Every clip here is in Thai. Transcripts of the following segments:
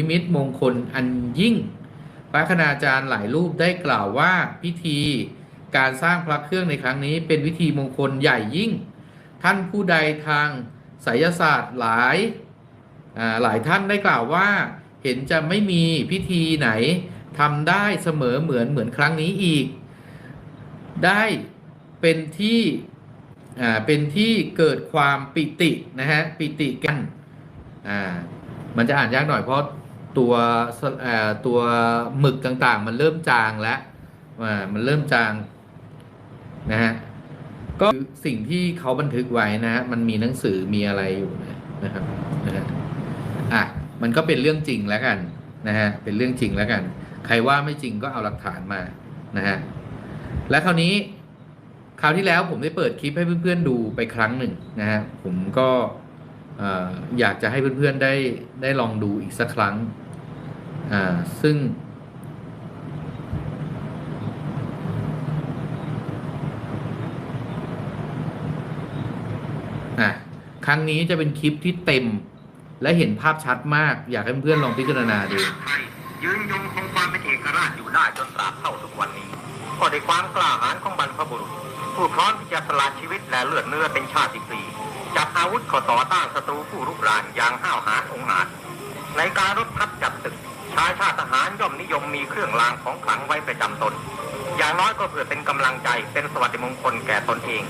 นิมิตมงคลอันยิ่ง พระคณาจารย์หลายรูปได้กล่าวว่าพิธีการสร้างพระเครื่องในครั้งนี้ เป็นวิธีมงคลใหญ่ยิ่ง ท่านผู้ใดทางไสยศาสตร์หลายหลายท่านได้กล่าวว่า เห็นจะไม่มีพิธีไหนทำได้เสมอเหมือนเหมือนครั้งนี้อีก ได้เป็นที่เป็นที่เกิดความปิตินะฮะปิติกัน อ่า มันจะอ่านยากหน่อยเพราะ ตัวสตัวหมึกต่างๆ มันเริ่มจางแล้วมันเริ่มจางนะฮะก็สิ่งที่เขาบันทึกไว้นะฮะมันมีหนังสือมีอะไรอยู่นะครับนะฮะอะมันก็เป็นเรื่องจริงแล้วกันนะฮะเป็นเรื่องจริงแล้วกัน ใครว่าไม่จริงก็เอาหลักฐานมานะฮะและคราวนี้คราวที่แล้วผมได้เปิดคลิปให้เพื่อนๆดูไปครั้งหนึ่งนะฮะผมก็ อยากจะให้เพื่อนๆได้ได้ลองดูอีกสักครั้ง ซึ่ง ครั้งนี้จะเป็นคลิปที่เต็ม และเห็นภาพชัดมาก อยากให้เพื่อนๆลองพิจารณาดูไทยยืนยงคงความเป็นเอกราชอยู่ได้จนตราบเท่าทุกวันนี้ ก็ด้วยความกล้าหาญของบรรพบุรุษ ผู้พร้อมที่จะสละชีวิตและเลือดเนื้อเป็นชาติปี จับอาวุธข้าต่อต้านศัตรูผู้รุกรานอย่างห้าวหาญองอาจ ในการรบทัพจับศึกชายชาติทหารย่อมนิยมมีเครื่องรางของขลังไว้ประจำตน อย่างน้อยก็เพื่อเป็นกำลังใจเป็นสวัสดิมงคลแก่ตนเอง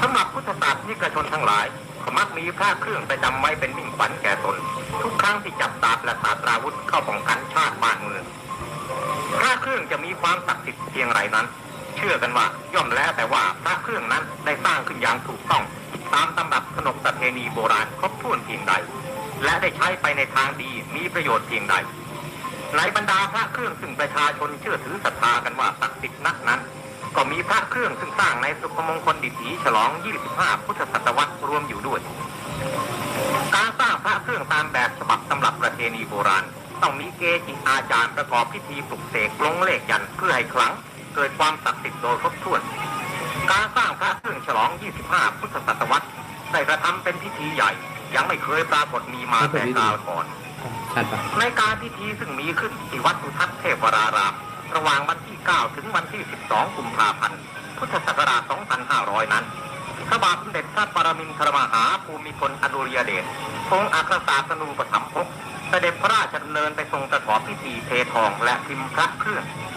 สำหรับพุทธศาสนิกชนทั้งหลายก็มักมีพระเครื่องประจำไว้เป็นมิ่งขวัญแก่ตน ทุกครั้งที่จับตาและสาตราวุธเข้าป้องกันชาติบ้านเมืองพระเครื่องจะมีความศักดิ์สิทธิ์เพียงไรนั้น เชื่อกันว่าย่อมแล้วแต่ว่าพระเครื่องนั้นได้สร้างขึ้นอย่างถูกต้อง ตามตำรับขนบประเพณีโบราณครบถ้วนเพียงใด และได้ใช้ไปในทางดีมีประโยชน์เพียงใด ในบรรดาพระเครื่องซึ่งประชาชนเชื่อถือศรัทธากันว่าศักดิ์สิทธิ์นักนั้น ก็มีพระเครื่องซึ่งสร้างในสุพมงคลดิถีฉลอง 25 พุทธศตวรรษรวมอยู่ด้วย การสร้างพระเครื่องตามแบบฉบับตำรับประเพณีโบราณ ต้องมีเกจิอาจารย์ประกอบพิธีปลุกเสกลงเลขยันเพื่อให้ขลังเกิดความศักดิ์สิทธิ์โดยครบถ้วน การสร้างพระเครื่องฉลอง 25 พุทธศตวรรษได้กระทำเป็นพิธีใหญ่ ยังไม่เคยปรากฏมีมาแต่กาลก่อนชัดปะในการพิธีซึ่งมีขึ้นที่วัดสุทัศน์เทพวราราม ระหว่างวันที่ 9 ถึงวันที่ 12 กุมภาพันธ์ พุทธศักราช 2500 นั้นพระบาทสมเด็จพระปรมินทรมหาภูมิพลอดุลยเดชทรงอัครศาสนูปถัมภกเสด็จพระราชดำเนินไปทรงประกอบพิธีเททองและพิมพ์พระเครื่องอะ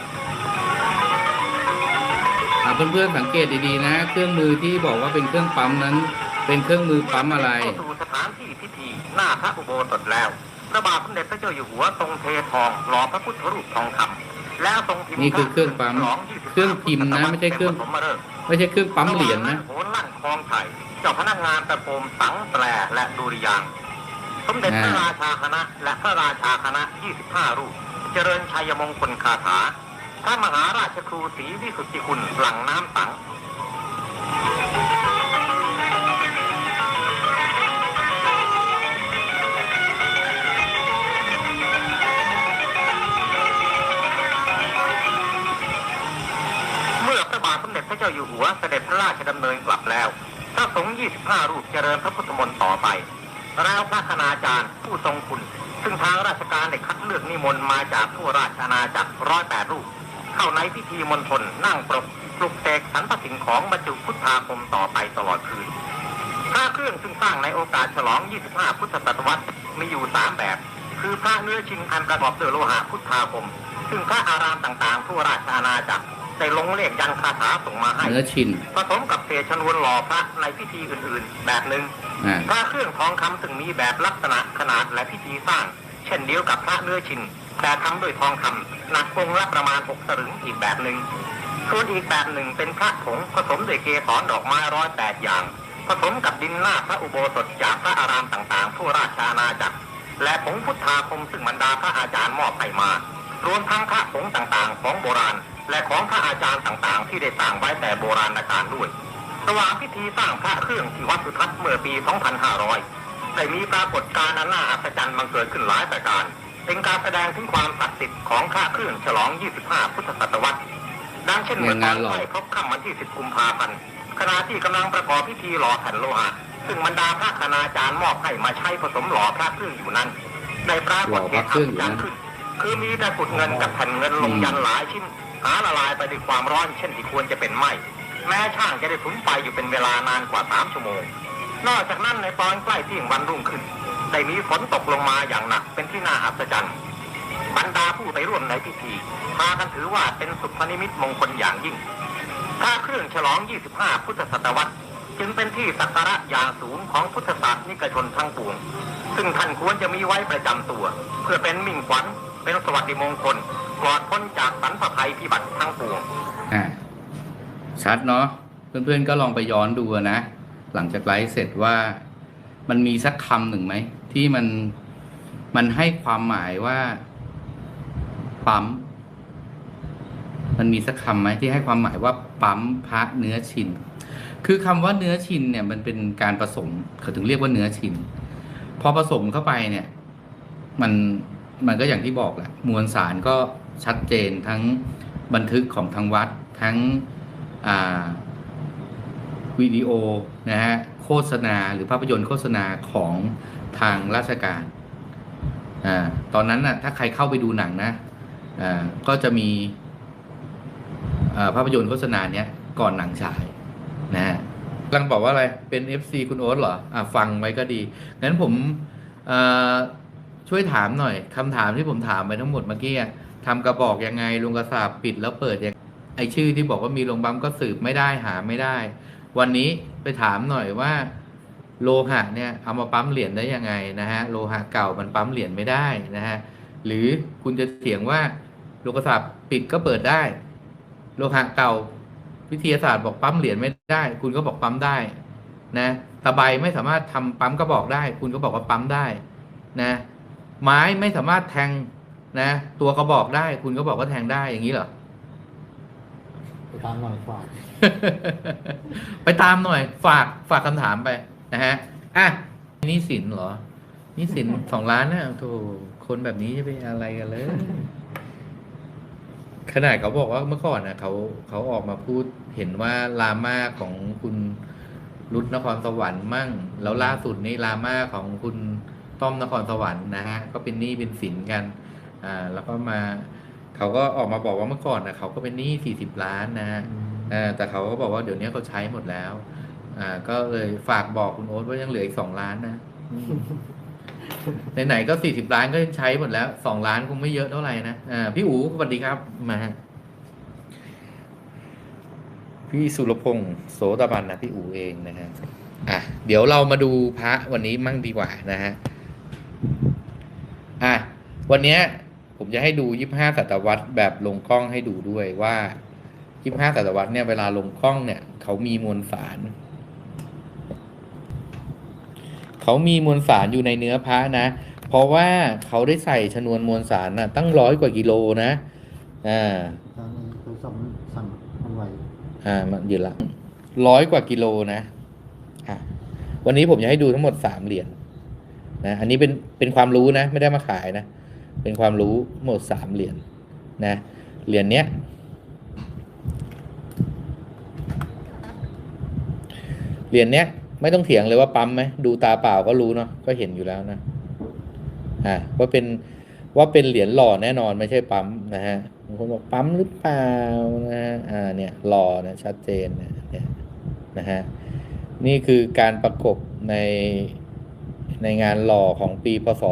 เพื่อนๆสังเกตดีๆนะ เครื่องมือที่บอกว่าเป็นเครื่องปั๊มนั้น เป็นเครื่องมือปั๊มอะไรเข้าสู่สถานที่พิธีหน้าพระอุโบสถแล้วพระบาทสมเด็จพระเจ้าอยู่หัวทรงเททองหล่อพระพุทธรูปทองคำแล้วทรงพิมพ์นี่คือเครื่องปั๊มฉล25เครื่องพิมพ์นะไม่ใช่เครื่องป็นปฐมฤกษ์ไม่ใช่เครื่องปั๊มเหรียญนะโหนลั่นคลองไผ่เจ้าพนักงานตะโกมสังแตรและดุริยางค์สมเด็จพระอ่าราชาคณะ และพระราชาคณะ 25 รูป เจริญชัยมงคลคาถา พระมหาราชครูศรีวิสุทธิคุณหลังน้ำสังเมื่อพระบาทสมเด็จพระเจ้าอยู่หัวเสด็จพระราชดำเนินกลับแล้ว พระสงฆ์ 25 รูปเจริญพระพุทธมนต์ต่อไป แล้วพระคณาจารย์ผู้ทรงคุณ ซึ่งทางราชการได้คัดเลือกนิมนต์มาจากทั่วราชอาณาจักรร้อยแปดรูป เข้าในพิธีมณฑลนั่งปรกปลุกเสกสรรพสิ่งของบรรจุพุทธาคมต่อไปตลอดคืนพระเครื่องซึ่งสร้างในโอกาสฉลอง 25 พุทธศตวรรษมีอยู่ 3 แบบ คือพระเนื้อชิงอันประกอบด้วยโลหะพุทธาคม ซึ่งพระอารามต่างๆ ทั่วราชอาณาจักรได้ลงเลขยันคาถาส่งมาให้เนื้อชินผสมกับเศษชนวนหล่อพระในพิธีอื่นๆ แบบหนึ่งอ่าพระเครื่องทองคำซึ่งมีแบบลักษณะขนาดและพิธีสร้าง เช่นเดียวกับพระเนื้อชิน แต่ทำด้วยทองคำหนักองค์ละประมาณหกสลึงอีกแบบหนึ่งส่วนอีกแบบหนึ่งเป็นพระผงผสมด้วยเกสรดอกไม้ร้อยแปดอย่าง ผสมกับดินหน้าพระอุโบสถจากพระอารามต่างๆ ทั่วราชอาณาจักร และผงพุทธาคมซึ่งบรรดาพระอาจารย์มอบให้มา รวมทั้งพระผงต่างๆ ของโบราณ และของพระอาจารย์ต่างๆ ที่ได้สร้างไว้แต่โบราณกาลด้วยระหว่างพิธีสร้างพระเครื่องที่วัดสุทัศน์เมื่อปี 2500 ได้มีปรากฏการณ์อันน่าอัศจรรย์บังเกิดขึ้นหลายประการ เป็นการแสดงถึงความศักดิ์สิทธิ์ของพระเครื่องฉลอง 25 พุทธศตวรรษ ดังเช่นเมื่อตอนใกล้ครบค่ำวันที่ 10 กุมภาพันธ์ขณะที่กำลังประกอบพิธีหล่อแผ่นโลหะซึ่งบรรดาพระคณาจารย์มอบให้มาใช้ผสมหล่อพระเครื่องอยู่นั้นในปรากฏเหตุอัศจรรย์ขึ้น คือมีแต่ขุดเงินกับแผ่นเงินลงยันหลายชิ้นหาละลายไปด้วยความร้อนเช่นที่ควรจะเป็นไหมแม้ช่างจะได้สุมไฟอยู่เป็นเวลานานกว่าสามชั่วโมง นอกจากนั้นในตอนใกล้เที่ยงวันรุ่งขึ้น ได้มีฝนตกลงมาอย่างหนักเป็นที่น่าอัศจรรย์บรรดาผู้ไปร่วมในพิธีพากันถือว่าเป็นสุพนิมิตมงคลอย่างยิ่งถ้าเครื่องฉลอง 25 พุทธศตวรรษ จึงเป็นที่สักการะอย่างสูงของพุทธศาสนิกชนทั้งปวง ซึ่งท่านควรจะมีไว้ประจำตัว เพื่อเป็นมิ่งขวัญเป็นสวัสดิมงคลปลอดพ้นจากสรรพภัยพิบัติทั้งปวงอ่าชัดเนาะเพื่อนๆก็ลองไปย้อนดูนะ หลังจากไลฟ์เสร็จว่า มันมีสักคำหนึ่งไหม ที่มันมันให้ความหมายว่าปั๊มมันมีสักคำไหมที่ให้ความหมายว่าปั๊มพระเนื้อชิน คือคำว่าเนื้อชินเนี่ยมันเป็นการผสมเขาถึงเรียกว่าเนื้อชิน พอผสมเข้าไปเนี่ย มันมันก็อย่างที่บอกแหละมวลสารก็ชัดเจนทั้งบันทึกของทางวัดทั้งวิดีโอนะฮะ โฆษณาหรือภาพยนตร์โฆษณาของทางราชการอ่าตอนนั้นน่ะถ้าใครเข้าไปดูหนังนะอ่าก็จะมีอ่าภาพยนตร์โฆษณาเนี้ยก่อนหนังฉายนะฮะกำลังบอกว่าอะไรเป็น FC คุณโอ๊ตเหรออ่าฟังไว้ก็ดีงั้นผมอ่อช่วยถามหน่อยคำถามที่ผมถามไปทั้งหมดเมื่อกี้ทำกระบอกยังไงลงกระสาบปิดแล้วเปิดยังไอชื่อที่บอกว่ามีโรงบัมก็สืบไม่ได้หาไม่ได้ วันนี้ไปถามหน่อยว่า โลหะเนี่ยเอามาปั๊มเหรียญได้ยังไงนะฮะโลหะเก่ามันปั๊มเหรียญไม่ได้นะฮะหรือคุณจะเถียงว่าโลกศัพท์ปิดก็เปิดได้ โลหะเก่าวิทยาศาสตร์บอกปั๊มเหรียญไม่ได้ คุณก็บอกปั๊มได้นะตะไบไม่สามารถทำปั๊มกระบอกได้ คุณก็บอกว่าปั๊มได้นะไม้ไม่สามารถแทงนะตัวกระบอกได้ คุณก็บอกว่าแทงได้อย่างนี้เหรอ ไปตามหน่อยฝาก ไปตามหน่อย ฝากฝากคำถามไปนะฮะอะหนี่สินเหรอหนี่สิน สองล้านนะโธ่คนแบบนี้จะไปอะไรกันเลย ขนาดเขาบอกว่าเมื่อก่อนนะเขาเขาออกมาพูดเห็นว่าลาม่าของคุณรุดนครสวรรค์มั่ง แล้วล่าสุดนี่ลาม่าของคุณต้อมนครสวรรค์นะฮะ ก็เป็นหนี้เป็นสินกัน อ่า แล้วก็มา เขาก็ออกมาบอกว่าเมื่อก่อนนะเขาก็เป็นหนี้สี่สิบล้านนะฮะเออแต่เขาก็บอกว่าเดี๋ยวนี้เขาใช้หมดแล้ว อ่า ก็เลยฝากบอกคุณโอ๊ตว่ายังเหลืออีกสองล้านนะอืมไหนๆก็สี่สิบล้านก็ใช้หมดแล้วสองล้านคงไม่เยอะเท่าไหร่นะอ่าพี่อู๋สวัสดีครับมาฮะพี่สุรพงศ์โสตบันนะพี่อู๋เองนะฮะอะเดี๋ยวเรามาดูพระวันนี้มั่งดีกว่านะฮะอะวันเนี้ย ผมจะให้ดูยี่ห้าศตวรรษแบบลงกล้องให้ดูด้วยว่ายี่ห้าศตวรรษเนี่ยเวลาลงกล้องเนี่ย เขามีมวลสารเขามีมวลสารอยู่ในเนื้อพระนะ เพราะว่าเขาได้ใส่ชนวนมวลสารนะตั้งร้อยกว่ากิโลนะอ่าตอนนี้คือสั่งสั่งมันไวอ่ามันอยู่ละร้อยกว่ากิโลนะอะวันนี้ผมจะให้ดูทั้งหมดสามเหรียญนะอันนี้เป็นเป็นความรู้นะ ไม่ได้มาขายนะ เป็นความรู้หมดสามเหรียญนะเหรียญเนี้ยเหรียญเนี้ยไม่ต้องเถียงเลยว่าปั๊มไหมดูตาเปล่าก็รู้เนาะก็เห็นอยู่แล้วนะอ่าว่าเป็นว่าเป็นเหรียญหล่อแน่นอนไม่ใช่ปั๊มนะฮะบางคนบอกปั๊มหรือเปล่านะฮะอ่าเนี่ยหล่อนะชัดเจนนะเนี่ยนะฮะนี่คือการประกบในในงานหล่อของปีพศ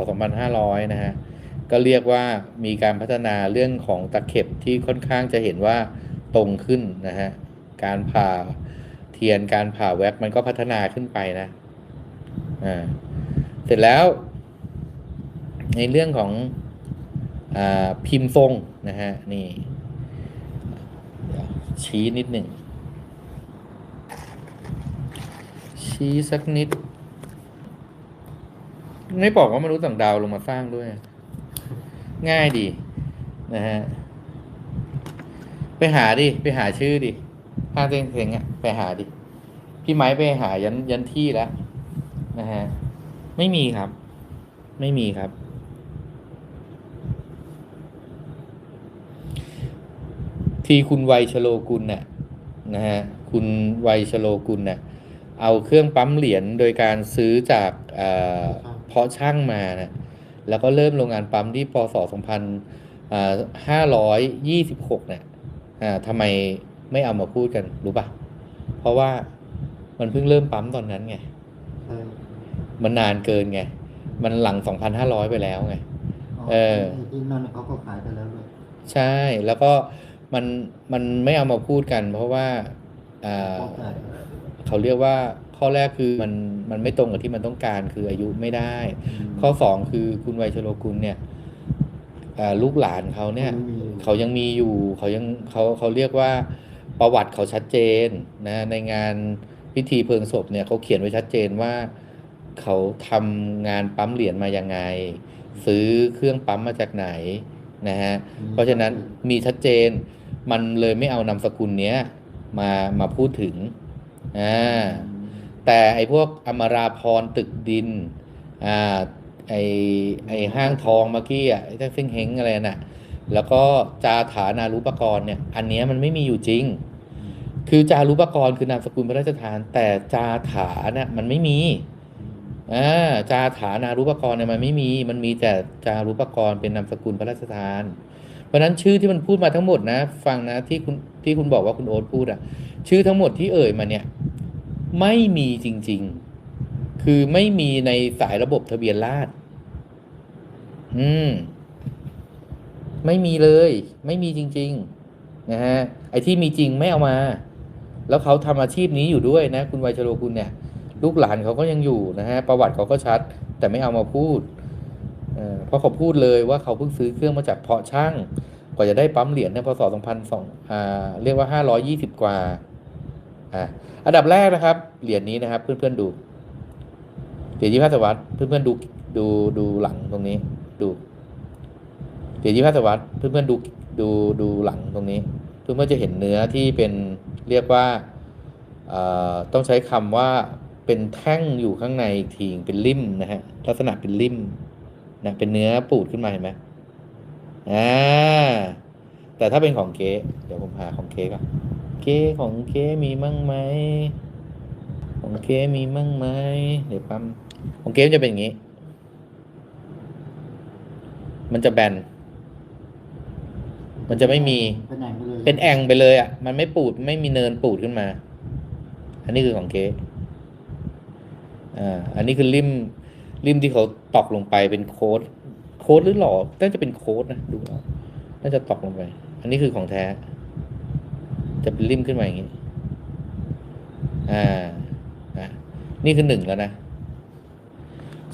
2500 นะฮะ ก็เรียกว่ามีการพัฒนาเรื่องของตะเข็บที่ค่อนข้างจะเห็นว่าตรงขึ้นนะฮะการผ่าเทียนการผ่าแว็กมันก็พัฒนาขึ้นไปนะอ่าเสร็จแล้ว ในเรื่องของอาพิมพ์ทรงนะฮะนี่ชี้นิดหนึ่งชี้สักนิด ไม่บอกว่ามนุษย์ต่างดาวลงมาสร้างด้วย ง่ายดีนะฮะไปหาดิไปหาชื่อดิห้างเซ็งเซ็งๆอะไปหาดิพี่ไม้ไปหายันยันที่แล้วนะฮะไม่มีครับ ไม่มีครับ ทีคุณไวยชโลกุลน่ะนะฮะคุณไวยชโลกุลน่ะเอาเครื่องปั๊มเหรียญโดยการซื้อจากเอ่อเพาะช่างมานะ แล้วก็เริ่มโรงงานปั๊มที่พศ2526เนี่ยอ่าทำไมไม่เอามาพูดกันรู้ป่ะ เพราะว่ามันเพิ่งเริ่มปั๊มตอนนั้นไงใช่มันนานเกินไง มันหลัง 2,500 ไปแล้วไง เออไที่นั่นเขาก็ขายไปแล้วด้วยใช่ แล้วก็มันมันไม่เอามาพูดกัน เพราะว่าอ่าก็ขายเขาเรียกว่า ข้อแรกคือมันมันไม่ตรงกับที่มันต้องการคืออายุไม่ได้มข้อสองคือคุณไวชโรกุลเนี่ยอ่าลูกหลานเขาเนี่ยไม่มีเขายังมีอยู่เขายังเขาเขาเรียกว่าประวัติเขาชัดเจนนะในงานพิธีเพลิงศพเนี่ยเขาเขียนไว้ชัดเจนว่าเขาทำงานปั๊มเหรียญมายังไง ซื้อเครื่องปั๊มมาจากไหนนะฮะเพราะฉะนั้นมีชัดเจนมันเลยไม่เอานามสกุลเนี้ยมามาพูดถึงอ่า แต่ไอ้พวกอมราพรตึกดินอ่าไอ้ไอ้ห้างทองเมื่อกี้อะไอ้เจ้าเฟิงเฮงอะไรน่ะแล้วก็จาฐานารุปกรณ์เนี่ย อันนี้มันไม่มีอยู่จริง คือจารุปกรณ์คือนามสกุลพระราชทาน แต่จาถาเนี่ยมันไม่มีอ่าจาฐานารุปกรณ์เนี่ยมันไม่มี มันมีแต่จารุปกรณ์เป็นนามสกุลพระราชทาน เพราะฉะนั้นชื่อที่มันพูดมาทั้งหมดนะ ฟังนะที่คุณที่คุณบอกว่าคุณโอ๊ตพูดอะ ชื่อทั้งหมดที่เอ่ยมาเนี่ย ไม่มีจริง ๆ คือไม่มีในสายระบบทะเบียนราษฎร์อืม ไม่มีเลย ไม่มีจริง ๆ นะฮะ ไอ้ที่มีจริงไม่เอามา แล้วเขาทำอาชีพนี้อยู่ด้วยนะ คุณวัยชโรกุลเนี่ย ลูกหลานเขาก็ยังอยู่นะฮะ ประวัติเขาก็ชัด แต่ไม่เอามาพูดเพราะเขาพูดเลยว่าเขาเพิ่งซื้อเครื่องมาจากเพาะช่าง กว่าจะได้ปั๊มเหรียญในพศ2002อ่าเรียกว่า 520 กว่า อ่าอันดับแรกนะครับ เหรียญนี้นะครับ เพื่อนๆดู เหรียญยี่ห้าศตวรรษเพื่อนๆดูดูดูหลังตรงนี้ ดู เหรียญยี่ห้าศตวรรษเพื่อนๆดูดูดูหลังตรงนี้ เพื่อนๆจะเห็นเนื้อที่เป็นเรียกว่าต้องใช้คำว่าเป็นแท่งอยู่ข้างในอีกทีเป็นริ่มนะฮะลักษณะเป็นริ่มนะเป็นเนื้อปูดขึ้นมาเห็นไหมอ่าแต่ถ้าเป็นของเก๊เดี๋ยวผมหาของเก๊ก่อน เก๊ของเก๊มีมั่งไหมของเก๊มีมั่งไหมเดี๋ยวปั๊มของเก๊มันจะเป็นอย่างนี้ มันจะแบน มันจะไม่มี เป็นแหน่งไปเลยเป็นแอ่งไปเลยอะ มันไม่ปูดไม่มีเนินปูดขึ้นมา อันนี้คือของเก๊อ่า อันนี้คือริมริมที่เขาตอกลงไปเป็นโค้ด โค้ดหรือหล่อน่าจะเป็นโค้ดนะ ดูแล้วน่าจะตอกลงไป อันนี้คือของแท้ จะเป็นริมขึ้นมาอย่างนี้ อ่าอะนี่คือหนึ่งแล้วนะ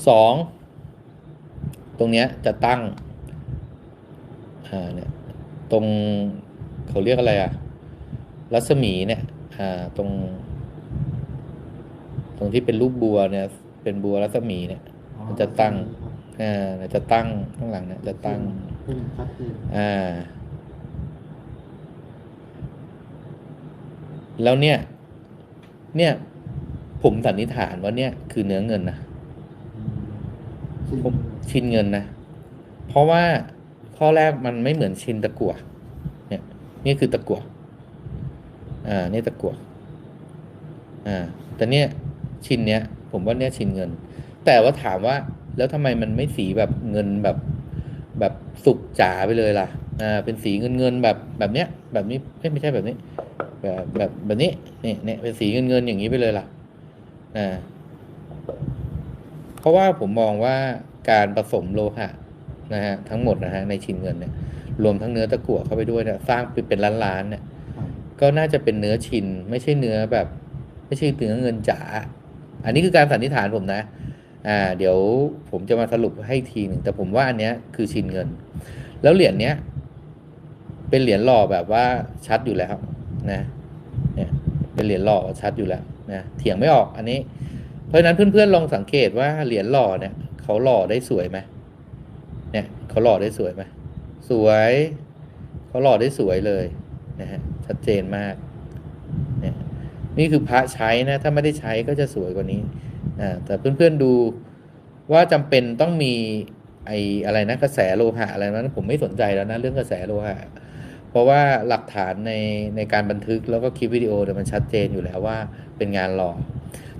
สองตรงเนี้ยจะตั้ง อ่าเนี่ยตรงเขาเรียกอะไรอะรัศมีเนี่ย อ่าตรง ตรงที่เป็นรูปบัวเนี่ย เป็นบัวรัศมีเนี่ยอ๋อมันจะตั้ง อ่าจะตั้งข้างหลังเนี่ยจะตั้งขึ้นชัดเจนอ่า แล้วเนี่ย เนี่ยผมสันนิษฐานว่าเนี่ยคือเนื้อเงินนะอืมซึ่งผมชินเงินนะ เพราะว่าข้อแรกมันไม่เหมือนชินตะกั่วเนี่ย นี่คือตะกั่วอ่า นี่ตะกั่วอ่า แต่เนี่ยชินเนี้ย ผมว่าเนี่ยชินเงิน แต่ว่าถามว่า แล้วทำไมมันไม่สีแบบเงินแบบ แบบสุกจ๋าไปเลยล่ะ อ่า เป็นสีเงินเงินๆแบบแบบเนี้ย แบบนี้เอ้ยไม่ใช่แบบนี้ แบบแบบแบบนี้เนี่ยเนี่ยเป็นสีเงินเงินอย่างนี้ไปเลยล่ะอ่าเพราะว่าผมมองว่าการผสมโลหะนะฮะทั้งหมดนะฮะในชิ้นเงินเนี่ย รวมทั้งเนื้อตะกั่วเข้าไปด้วยเนี่ยสร้างเป็นล้านๆเนี่ย ก็น่าจะเป็นเนื้อชิ้นไม่ใช่เนื้อแบบ ไม่ใช่เนื้อเงินจ๋าอันนี้คือการสันนิษฐานผมนะอ่าเดี๋ยวผมจะมาสรุปให้ทีหนึ่งแต่ผมว่าอันเนี้ยคือชิ้นเงิน แล้วเหรียญเนี้ยเป็นเหรียญหล่อแบบว่าชัดอยู่แล้ว นะเนี่ยเป็นเหรียญหล่อชัดอยู่แล้วนะเถียงไม่ออกอันนี้ เพราะฉะนั้นเพื่อนๆลองสังเกตว่าเหรียญหล่อเนี่ยเขาหล่อได้สวยไหมเนี่ยเขาหล่อได้สวยไหมสวยเขาหล่อได้สวยเลยนะฮะชัดเจนมากเนี่ยนี่คือพระใช้นะถ้าไม่ได้ใช้ก็จะสวยกว่านี้อ่าแต่เพื่อนๆดูว่าจำเป็นต้องมีไอ้อะไรนะกระแสโลหะอะไรนั้นผมไม่สนใจแล้วนะเรื่องกระแสโลหะ เพราะว่าหลักฐานในในการบันทึกแล้วก็คลิปวิดีโอเนี่ยมันชัดเจนอยู่แล้วว่าเป็นงานหล่อ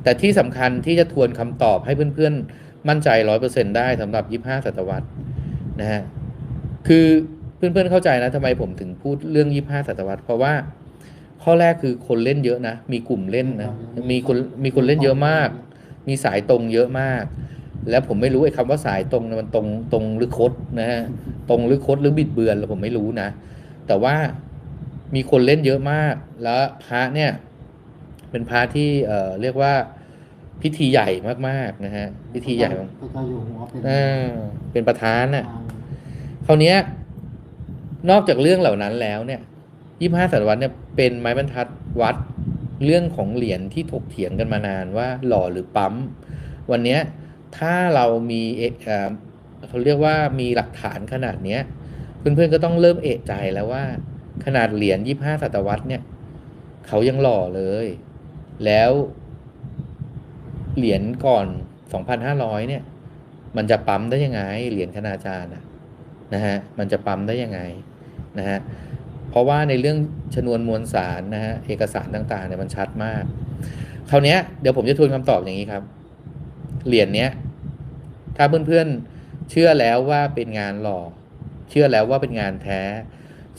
แต่ที่สำคัญที่จะทวนคำตอบให้เพื่อนๆ มั่นใจร้อยเปอร์เซ็นได้สำหรับยี่ห้าศตวรรษนะฮะคือเพื่อนๆเข้าใจนะทำไมผมถึงพูดเรื่องยี่ห้าศตวรรษเพราะว่าข้อแรกคือคนเล่นเยอะนะ มีกลุ่มเล่นนะมีคนมีคนเล่นเยอะมาก มีสายตรงเยอะมาก แล้วผมไม่รู้ไอ้คำว่าสายตรงมันตรงตรงหรือคดนะฮะตรงหรือคดหรือบิดเบือนเราผมไม่รู้นะ แต่ว่ามีคนเล่นเยอะมาก แล้วพระเนี่ย เป็นพระที่เอ่อเรียกว่าพิธีใหญ่มากๆนะฮะพิธีใหญ่มากพระเจ้าอยู่หัวเป็นเออเป็นประธานน่ะประธานคราวเนี้ย นอกจากเรื่องเหล่านั้นแล้วเนี่ยยี่ห้าศตวรรษเนี่ยเป็นไม้บรรทัดวัดเรื่องของเหรียญที่ถกเถียงกันมานานว่าหล่อหรือปั๊ม วันเนี้ยถ้าเรามีเอกเอ่อเขาเรียกว่ามีหลักฐานขนาดเนี้ย เพื่อนๆก็ต้องเริ่มเอะใจแล้วว่า ขนาดเหรียญยี่ห้าศตวรรษเนี่ย เขายังหล่อเลย แล้วเหรียญก่อนสองพันห้าร้อยเนี่ย มันจะปั๊มได้ยังไง เหรียญคณาจารย์นะฮะมันจะปั๊มได้ยังไงนะฮะเพราะว่าในเรื่องชนวนมวลสารนะฮะเอกสารต่างๆเนี่ยมันชัดมากคราวเนี้ยเดี๋ยวผมจะทวนคำตอบอย่างนี้ครับ เหรียญเนี้ย ถ้าเพื่อนๆเชื่อแล้วว่าเป็นงานหล่อ เชื่อแล้วว่าเป็นงานแท้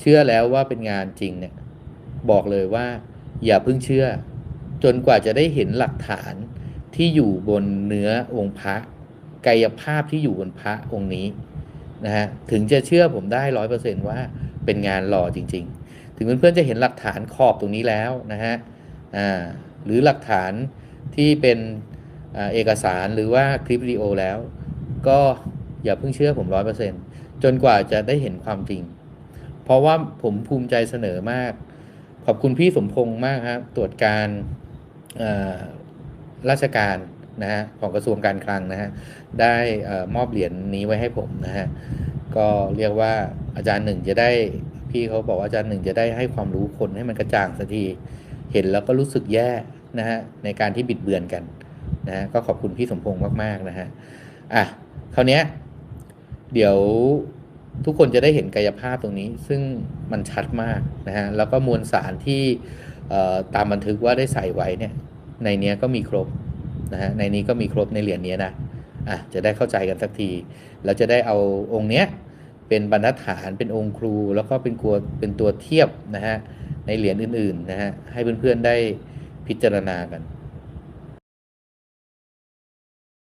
เชื่อแล้วว่าเป็นงานจริงเนี่ยบอกเลยว่า อย่าเพิ่งเชื่อ จนกว่าจะได้เห็นหลักฐานที่อยู่บนเนื้อองค์พระ กายภาพที่อยู่บนพระองค์นี้นะฮะถึงจะเชื่อผมได้ร้อยเปอร์เซนว่าเป็นงานหล่อจริง ๆ ถึงเพื่อนๆจะเห็นหลักฐานขอบตรงนี้แล้วนะฮะอ่าหรือหลักฐานที่เป็นอเอกสารหรือว่าคลิปวิดีโอแล้ว ก็อย่าเพิ่งเชื่อผมร้อยเปอร์เซน จนกว่าจะได้เห็นความจริง เพราะว่าผมภูมิใจเสนอมาก ขอบคุณพี่สมพงษ์มากครับตรวจการราชการนะฮะของกระทรวงการคลังนะฮะได้มอบเหรียญนี้ไว้ให้ผมนะฮะก็เรียกว่าอาจารย์หนึ่งจะได้พี่เขาบอกว่าอาจารย์หนึ่งจะได้ให้ความรู้คนให้มันกระจ่างสักทีเห็นแล้วก็รู้สึกแย่นะฮะในการที่บิดเบือนกันนะฮะก็ขอบคุณพี่สมพงษ์มากๆนะฮะอะคราวเนี้ยเดี๋ยว ทุกคนจะได้เห็นกายภาพตรงนี้ ซึ่งมันชัดมากนะฮะแล้วก็มวลสารที่ตามบันทึกว่าได้ใส่ไว้เนี่ยในนี้ก็มีครบนะฮะในนี้ก็มีครบในเหรียญนี้นะอะจะได้เข้าใจกันสักที แล้วจะได้เอาองค์เนี้ยเป็นบรรทัดฐานเป็นองค์ครู แล้วก็เป็นกลัวเป็นตัวเทียบนะฮะในเหรียญอื่นๆนะฮะให้เพื่อนๆได้พิจารณากัน